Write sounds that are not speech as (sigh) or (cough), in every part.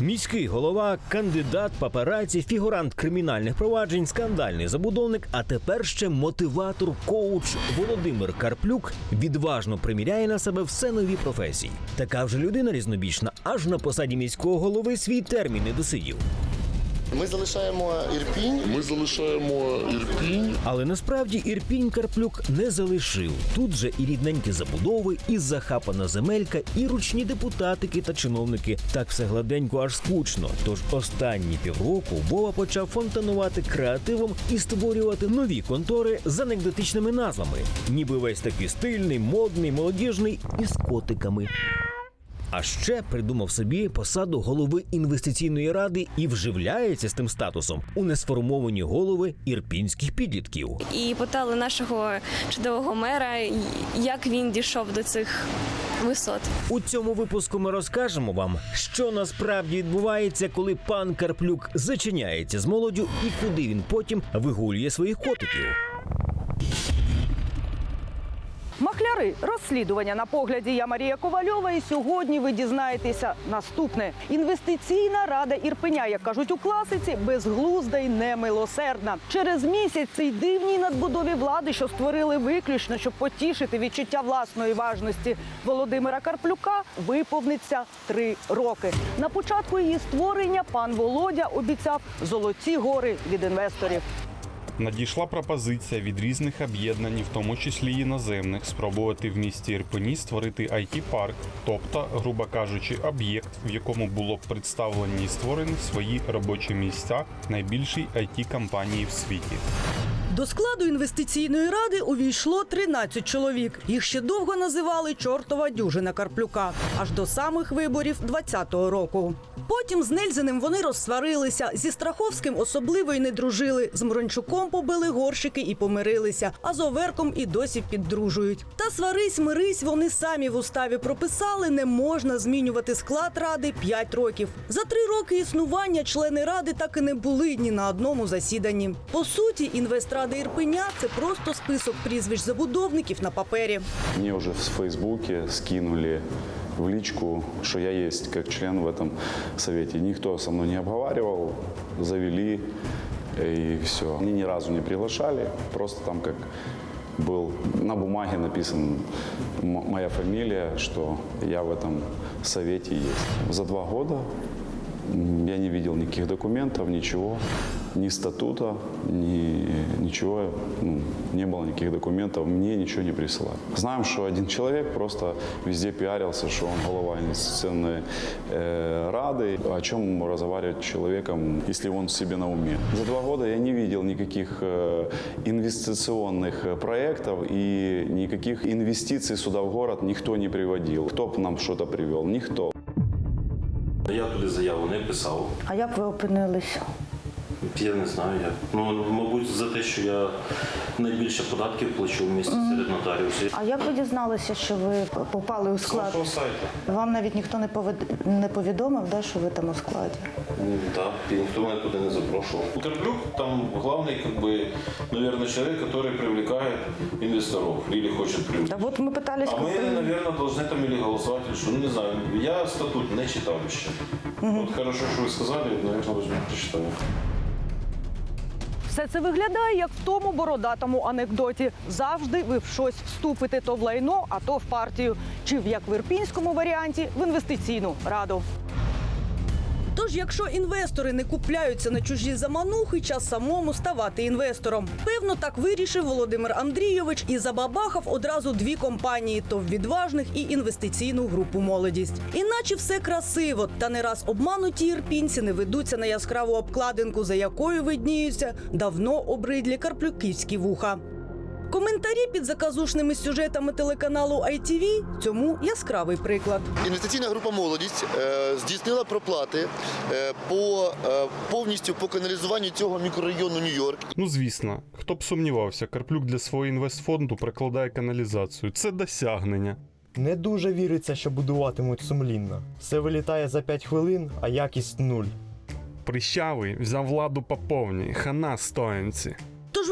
Міський голова, кандидат папараці, фігурант кримінальних проваджень, скандальний забудовник, а тепер ще мотиватор, коуч Володимир Карплюк відважно приміряє на себе все нові професії. Така вже людина різнобічна, аж на посаді міського голови свій термін не досидів. Ми залишаємо Ірпінь. Ми залишаємо Ірпінь. Але насправді Ірпінь Карплюк не залишив. Тут же і рідненькі забудови, і захапана земелька, і ручні депутатики та чиновники. Так все гладенько аж скучно. Тож останні півроку Вова почав фонтанувати креативом і створювати нові контори з анекдотичними назвами, ніби весь такий стильний, модний, молодіжний і з котиками. А ще придумав собі посаду голови інвестиційної ради і вживляється з тим статусом у несформовані голови ірпінських підлітків. і питали нашого чудового мера, як він дійшов до цих висот. У цьому випуску ми розкажемо вам, що насправді відбувається, коли пан Карплюк зачиняється з молоддю і куди він потім вигулює своїх котиків. Махляри розслідування на погляді. Я Марія Ковальова. І сьогодні ви дізнаєтеся наступне: інвестиційна рада Ірпеня, як кажуть у класиці, безглузда й немилосердна. Через місяць цій дивній надбудові влади, що створили виключно, щоб потішити відчуття власної важності Володимира Карплюка, виповниться три роки. На початку її створення пан Володя обіцяв золоті гори від інвесторів. Надійшла пропозиція від різних об'єднань, в тому числі іноземних, спробувати в місті Ірпені створити it парк тобто, грубо кажучи, об'єкт, в якому було б представлені і створені свої робочі місця найбільшій it компанії в світі. До складу інвестиційної ради увійшло 13 чоловік. Їх ще довго називали чортова дюжина Карплюка, аж до самих виборів 20-го року. Потім з Нельзиним вони розсварилися. Зі Страховським особливо й не дружили. З Мирончуком побили горщики і помирилися. А з Оверком і досі піддружують. Та сварись, мирись, вони самі в уставі прописали, не можна змінювати склад ради 5 років. За три роки існування члени ради так і не були ні на одному засіданні. По суті, інвестради Ірпеня це просто список прізвищ забудовників на папері. Мне уже в Фейсбуке скинули в личку, что я есть как член в этом совете. Никто со мной не обговаривал, завели и все. Они ни разу не приглашали, просто там как был на бумаге написан м- моя фамилия, что я в этом совете есть. За два года м, я не видел никаких документов, ничего, ни статута, ни ничего, ну, не было никаких документов, мне ничего не присылали. Знаем, что один человек просто везде пиарился, что он голова инвестиционной э, рады. О чем разговаривать с человеком, если он себе на уме? За два года я не видел никаких э, инвестиционных э, проектов и никаких инвестиций сюда в город никто не приводил. Кто б нам что-то привел? Никто. Я туди заяву не писав. А як ви опинилися? Я не знаю як. Ну, мабуть, за те, що я найбільше податків плачу в місті серед нотаріусів. А як ви дізналися, що ви попали у З склад? нашого сайту. Вам навіть ніхто не повед- не повідомив, да, що ви там у складі? М, Так, і ніхто мене туди не запрошував. Карплюк там главный, как бы, наверное, человек, который привлекает инвесторов или хочет Та привлечь. от ми питались, А мы, наверное, должны там или голосовать, или что, ну не знаю. Я статут не читал еще. Вот хорошо, что вы сказали, наверное, возьму, прочитаю. Все це виглядає як в тому бородатому анекдоті. Завжди ви в щось вступите то в лайно, а то в партію. Чи в як в ірпінському варіанті в інвестиційну раду. Тож, якщо інвестори не купляються на чужі заманухи, час самому ставати інвестором. Певно, так вирішив Володимир Андрійович і забабахав одразу дві компанії: то в відважних і інвестиційну групу молодість. Іначе все красиво, та не раз обмануті ірпінці не ведуться на яскраву обкладинку, за якою видніються давно обридлі карплюківські вуха. Коментарі під заказушними сюжетами телеканалу ITV – цьому яскравий приклад. Інвестиційна група молодість е, здійснила проплати е, по е, повністю по каналізуванню цього мікрорайону Нью-Йорк. Ну звісно, хто б сумнівався, Карплюк для свого інвестфонду прикладає каналізацію. Це досягнення. Не дуже віриться, що будуватимуть сумлінно. Все вилітає за 5 хвилин, а якість нуль. Прищавий взяв владу по повній, хана стоянці. Тож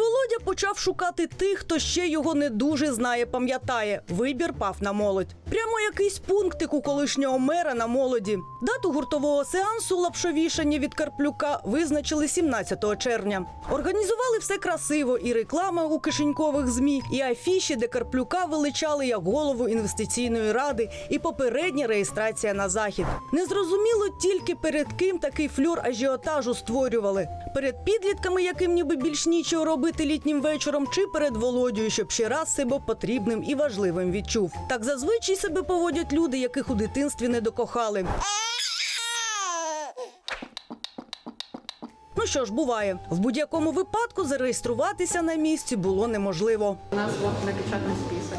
почав шукати тих, хто ще його не дуже знає, пам'ятає. Вибір пав на молодь. Прямо якийсь пунктик у колишнього мера на молоді. Дату гуртового сеансу лапшовішання від Карплюка визначили 17 червня. Організували все красиво, і реклама у кишенькових змі, і афіші, де Карплюка величали як голову інвестиційної ради, і попередня реєстрація на захід. Незрозуміло тільки перед ким такий флюр ажіотажу створювали. Перед підлітками, яким ніби більш нічого робити літнім вечором, чи перед Володією, щоб ще раз себе потрібним і важливим відчув. Так зазвичай себе поводять люди, яких у дитинстві не докохали. Ну що ж, буває, в будь-якому випадку зареєструватися на місці було неможливо. У нас вот напечатан список.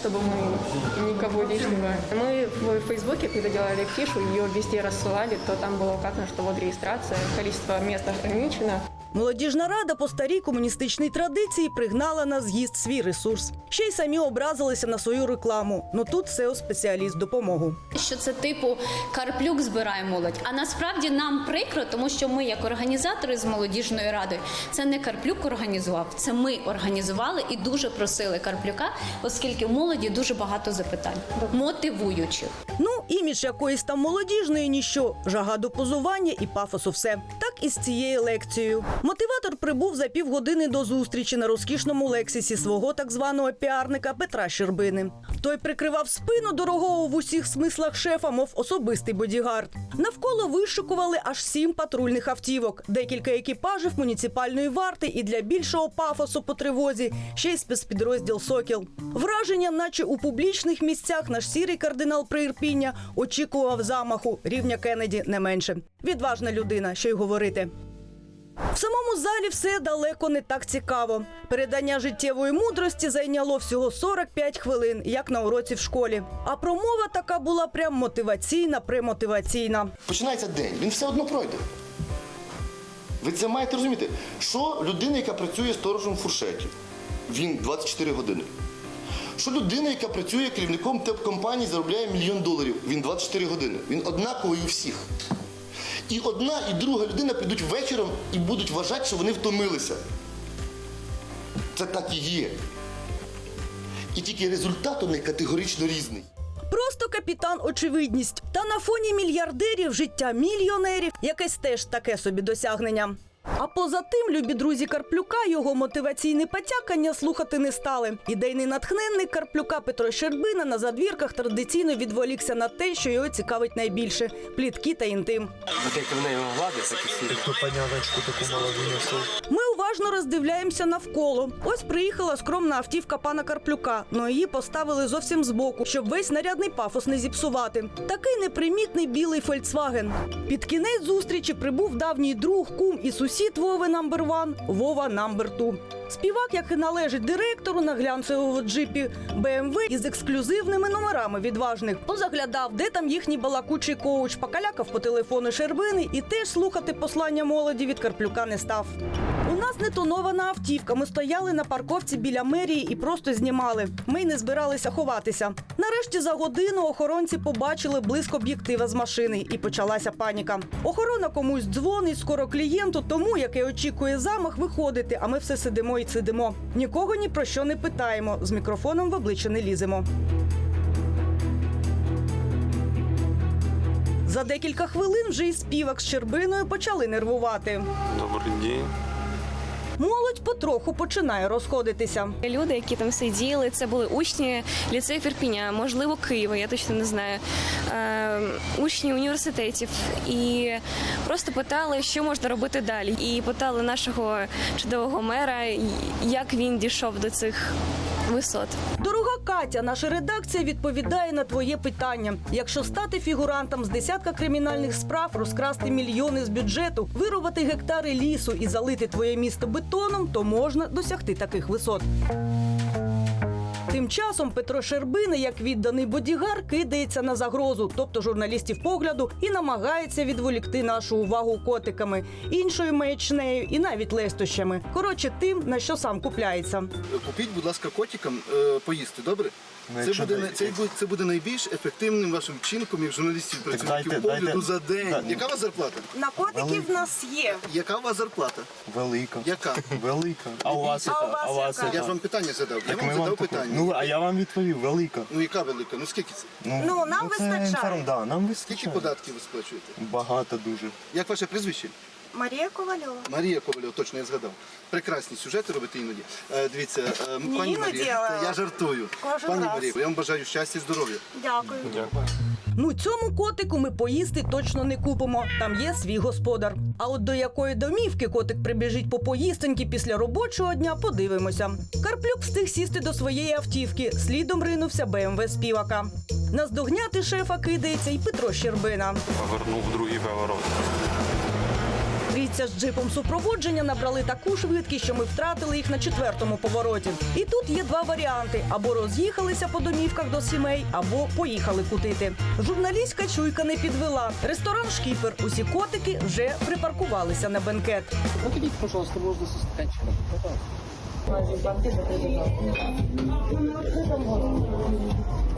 Чтобы мы никого лишнего. Мы в Фейсбуке, когда делали афишу, ее везде рассылали, то там было указано, что вот регистрация, количество мест ограничено. Молодіжна рада по старій комуністичній традиції пригнала на з'їзд свій ресурс. Ще й самі образилися на свою рекламу. Ну тут SEO спеціаліст допомогу. що це типу Карплюк збирає молодь. А насправді нам прикро, тому що ми, як організатори з молодіжної ради, це не Карплюк організував, це ми організували і дуже просили Карплюка, оскільки в молоді дуже багато запитань, мотивуючих. Ну, імідж якоїсь там молодіжної ніщо, жага до позування і пафосу все. Так і з цією лекцією. Мотиватор прибув за півгодини до зустрічі на розкішному лексісі свого так званого піарника Петра Щербини. Той прикривав спину дорогого в усіх смислах шефа, мов особистий бодігард. Навколо вишикували аж сім патрульних автівок, декілька екіпажів муніципальної варти і для більшого пафосу по тривозі ще й спецпідрозділ Сокіл. Враження, наче у публічних місцях наш сірий кардинал Приірпіння очікував замаху рівня Кеннеді не менше. Відважна людина, що й говорити. В самому залі все далеко не так цікаво. Передання життєвої мудрості зайняло всього 45 хвилин, як на уроці в школі. А промова така була прям мотиваційна, премотиваційна. Починається день, він все одно пройде. Ви це маєте розуміти. Що людина, яка працює сторожем фуршеті, він 24 години. Що людина, яка працює керівником теп-компанії, заробляє мільйон доларів, він 24 години. Він однаковий у всіх. І одна, і друга людина прийдуть вечором і будуть вважати, що вони втомилися. Це так і є. І тільки результат у них категорично різний. Просто капітан очевидність. Та на фоні мільярдерів життя мільйонерів якесь теж таке собі досягнення. А поза тим, любі друзі Карплюка, його мотиваційне потякання слухати не стали. Ідейний натхненник Карплюка Петро Щербина на задвірках традиційно відволікся на те, що його цікавить найбільше плітки та інтим. Ми уважно роздивляємося навколо. Ось приїхала скромна автівка пана Карплюка, но її поставили зовсім збоку, щоб весь нарядний пафос не зіпсувати. Такий непримітний білий Фольксваген. Під кінець зустрічі прибув давній друг, кум і сусід Вови Намбер Ван Вова Намбер Ту. Співак, як і належить директору на глянцевому джипі БМВ із ексклюзивними номерами відважних, позаглядав, де там їхній балакучий коуч, покалякав по телефону Щербини і теж слухати послання молоді від Карплюка не став. Нас не тонована автівка. Ми стояли на парковці біля мерії і просто знімали. Ми й не збиралися ховатися. Нарешті за годину охоронці побачили блиск об'єктива з машини, і почалася паніка. Охорона комусь дзвонить, скоро клієнту, тому який очікує замах, виходити. А ми все сидимо і сидимо. Нікого ні про що не питаємо. З мікрофоном в обличчя не ліземо. За декілька хвилин вже і співак з Щербиною почали нервувати. Добрый день. Молодь потроху починає розходитися. Люди, які там сиділи, це були учні ліцею Фірпіня, можливо, Києва, я точно не знаю, е, учні університетів. І просто питали, що можна робити далі. І питали нашого чудового мера, як він дійшов до цих висот. Дорога Катя, наша редакція відповідає на твоє питання. Якщо стати фігурантом з десятка кримінальних справ, розкрасти мільйони з бюджету, вирубати гектари лісу і залити твоє місто бетоном, то можна досягти таких висот. Тим часом Петро Шербини, як відданий бодігар, кидається на загрозу, тобто журналістів погляду, і намагається відволікти нашу увагу котиками, іншою маячнею і навіть лестощами. Коротше, тим, на що сам купляється. Купіть, будь ласка, котикам е, поїсти, добре? Це буде, най- це, буде, це буде найбільш ефективним вашим вчинком як журналістів працівників дайте- погляду дайте- за день. Яка у вас зарплата? На котиків в нас є. Яка у вас зарплата? Велика. Яка? (laughs) Велика. А у вас А у вас яка? А у вас яка? Я ж яка? вам питання задав. Я Так вам ми задав вам таку- питання. Ну, а я вам відповів, велика. Ну яка велика? Ну скільки це? Ну, нам це вистачає. інформ- Да, нам Скільки вистачає. податків ви сплачуєте? Багато дуже. Як ваше прізвище? Марія Ковальова. Марія Ковальова, точно я згадав. Прекрасні сюжети робите іноді. Е, дивіться, е, пані іноді, Марія, але я жартую. кожен пані раз. Марія, я вам бажаю щастя і здоров'я. Дякую. Ну цьому котику ми поїсти точно не купимо. Там є свій господар. А от до якої домівки котик прибіжить по поїстеньки після робочого дня, подивимося. Карплюк встиг сісти до своєї автівки. Слідом ринувся БМВ співака. Наздогняти шефа кидається й Петро Щербина. Повернув другий поворот. Трійця з джипом супроводження набрали таку швидкість, що ми втратили їх на четвертому повороті. І тут є два варіанти: або роз'їхалися по домівках до сімей, або поїхали кутити. Журналістська чуйка не підвела. Ресторан Шкіпер. Усі котики вже припаркувалися на бенкет.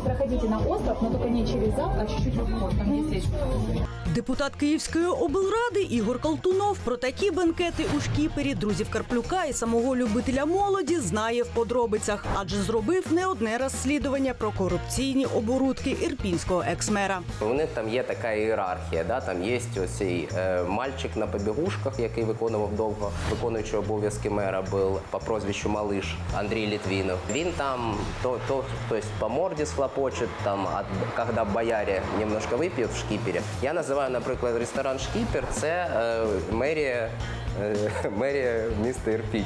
Проходите на остров, но только не через зал, а чуть-чуть в обход, там есть речка. Депутат Київської облради Ігор Калтунов про такі бенкети у шкіпері друзів Карплюка і самого любителя молоді знає в подробицях, адже зробив не одне розслідування про корупційні оборудки ірпінського екс-мера. У них там є така ієрархія. Да? Там є ось цей е, мальчик на побігушках, який виконував довго, виконуючий обов'язки мера був по прозвищу Малиш Андрій Літвінов. Він там то, то, то есть по морді схлопочет, там, от, когда бояре немножко вип'ють в шкіпері. Я називаю, наприклад, ресторан Шкіпер це е, мерія. е, (laughs) Мерія міста Ірпінь.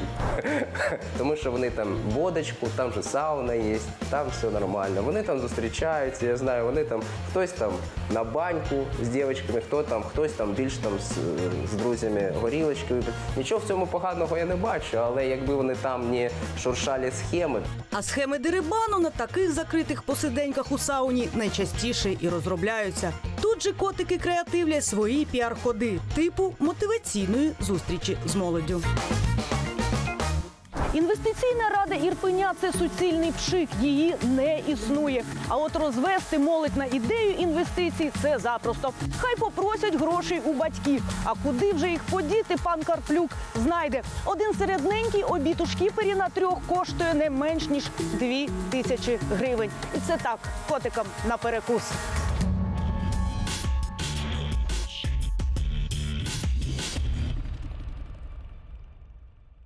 (laughs) Тому що вони там водочку, там же сауна є, там все нормально. Вони там зустрічаються, я знаю, вони там хтось там на баньку з дівчатками, хто там, хтось там більш там з, з друзями горілочки. Нічого в цьому поганого я не бачу, але якби вони там не шуршали схеми, А схеми дерибану на таких закритих посиденьках у сауні найчастіше і розробляються. Тут же котики креативлять свої піар-ходи, типу мотиваційної зустрічі з молоддю. Інвестиційна рада Ірпеня це суцільний пшик. Її не існує. А от розвести молодь на ідею інвестицій це запросто. Хай попросять грошей у батьків. А куди вже їх подіти, пан Карплюк знайде. Один середненький обід у шкіпері на трьох коштує не менш ніж дві тисячі гривень. І це так, котикам на перекус.